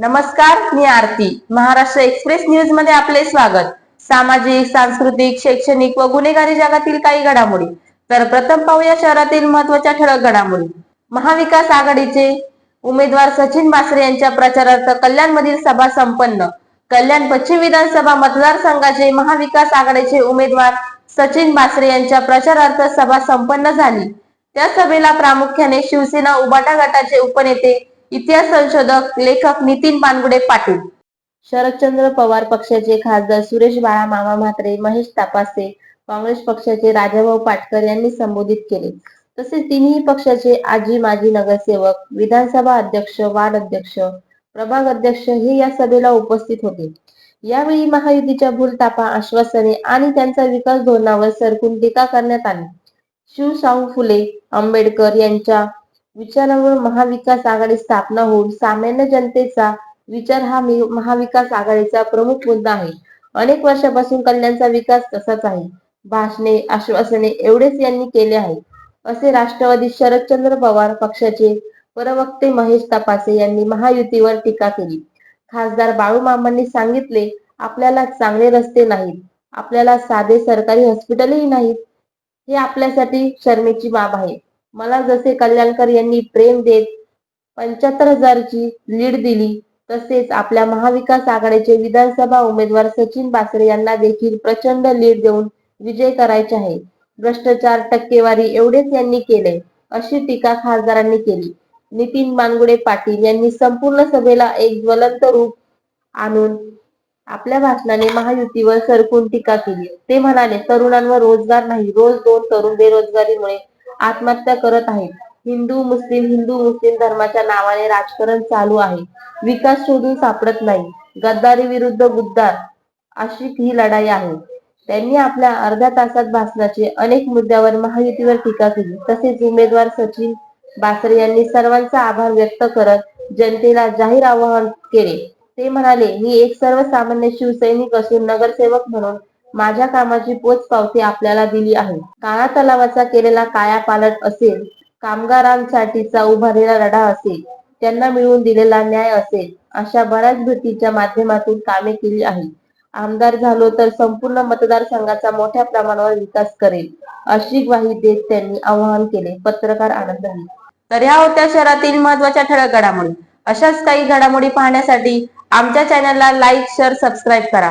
नमस्कार मी आरती. महाराष्ट्र एक्सप्रेस न्यूजमध्ये आपले स्वागत. सामाजिक सांस्कृतिक शैक्षणिक व गुन्हेगारी जगातील काही घडामोडी. तर प्रथम पाहूया शहरातील महत्त्वाच्या ठळक घडामोडी. महाविकास आघाडीचे उमेदवार सचिन बासरे यांच्या प्रचारार्थ कल्याणमधील सभा संपन्न. कल्याण पश्चिम विधानसभा मतदारसंघाचे महाविकास आघाडीचे उमेदवार सचिन बासरे यांच्या प्रचारार्थ सभा संपन्न झाली. त्या सभेला प्रामुख्याने शिवसेना उबाटा गटाचे उपनेते इतिहास संशोधक लेखक नितीन पानगुडे पाटील. शरदचंद्र पवार पक्षाचे खासदार सुरेश बाळा मामा म्हात्रे महेश तापासे काँग्रेस पक्षाचे राजाभाऊ पाटकर यांनी संबोधित केले. तसेच तिन्ही पक्षाचे आजी माजी नगरसेवक विधानसभा अध्यक्ष वार्ड अध्यक्ष प्रभाग अध्यक्ष हे या सभेला उपस्थित होते. यावेळी महायुतीच्या भूलतापा आश्वासने आणि त्यांचा विकास धोरणावर सरकून टीका करण्यात आली. शिव फुले आंबेडकर यांच्या विचारावर महाविकास आघाडी स्थापना होऊन सामान्य जनतेचा विचार हा महाविकास आघाडीचा प्रमुख मुद्दा आहे. अनेक वर्षापासून कल्याणचा विकास तसाच आहे. भाषणे आश्वासने एवढेच यांनी केले आहे. असे राष्ट्रवादी शरदचंद्र पवार पक्षाचे प्रवक्ते महेश तपासे यांनी महायुतीवर टीका केली. खासदार बाळू मामांनी सांगितले आपल्याला चांगले रस्ते नाहीत. आपल्याला साधे सरकारी हॉस्पिटलही नाहीत. हे आपल्यासाठी शर्मेची बाब आहे. मला जसे कल्याणकर यांनी प्रेम देत पंच्याहत्तर हजारची लीड दिली तसेच आपल्या महाविकास आघाडीचे विधानसभा उमेदवार सचिन बासरे यांना देखील प्रचंड लीड देऊन विजय करायचे आहे. भ्रष्टाचार टक्केवारी एवढेच यांनी केले अशी टीका खासदारांनी केली. नितीन मानगुडे पाटील यांनी संपूर्ण सभेला एक ज्वलंत रूप आणून आपल्या भाषणाने महायुतीवर सरकून टीका केली. ते म्हणाले तरुणांवर रोजगार नाही रोज दोन तरुण बेरोजगारीमुळे आत्महत्या करत आहेत. हिंदू मुस्लिम हिंदू मुस्लिम धर्माच्या नावाने राजकारण चालू आहे. विकास शोधून सापडत नाही. गद्दारी विरुद्ध गुद्दार अशी ही लढाई आहे. त्यांनी आपल्या अर्ध्या तासात भाषणाचे अनेक मुद्द्यावर महायुतीवर टीका केली. तसेच उमेदवार सचिन बासरे यांनी सर्वांचा आभार व्यक्त करत जनतेला जाहीर आवाहन केले. ते म्हणाले मी एक सर्वसामान्य शिवसैनिक असून नगरसेवक म्हणून माझ्या कामाची पोचपावती आपल्याला दिली आहे. काळा तलावाचा केलेला कायापालट असेल कामगारांसाठीचा उभारलेला लढा असेल त्यांना मिळवून दिलेला न्याय असेल अशा बऱ्याच भेटीच्या माध्यमातून कामे केली आहे. आमदार झालो तर संपूर्ण मतदारसंघाचा मोठ्या प्रमाणावर विकास करेल अशी ग्वाही देत त्यांनी आवाहन केले पत्रकार आनंद तर ह्या होत्या शहरातील महत्त्वाच्या ठळक घडामोडी. अशाच काही घडामोडी पाहण्यासाठी आमच्या चॅनलला लाईक शेअर सबस्क्राईब करा.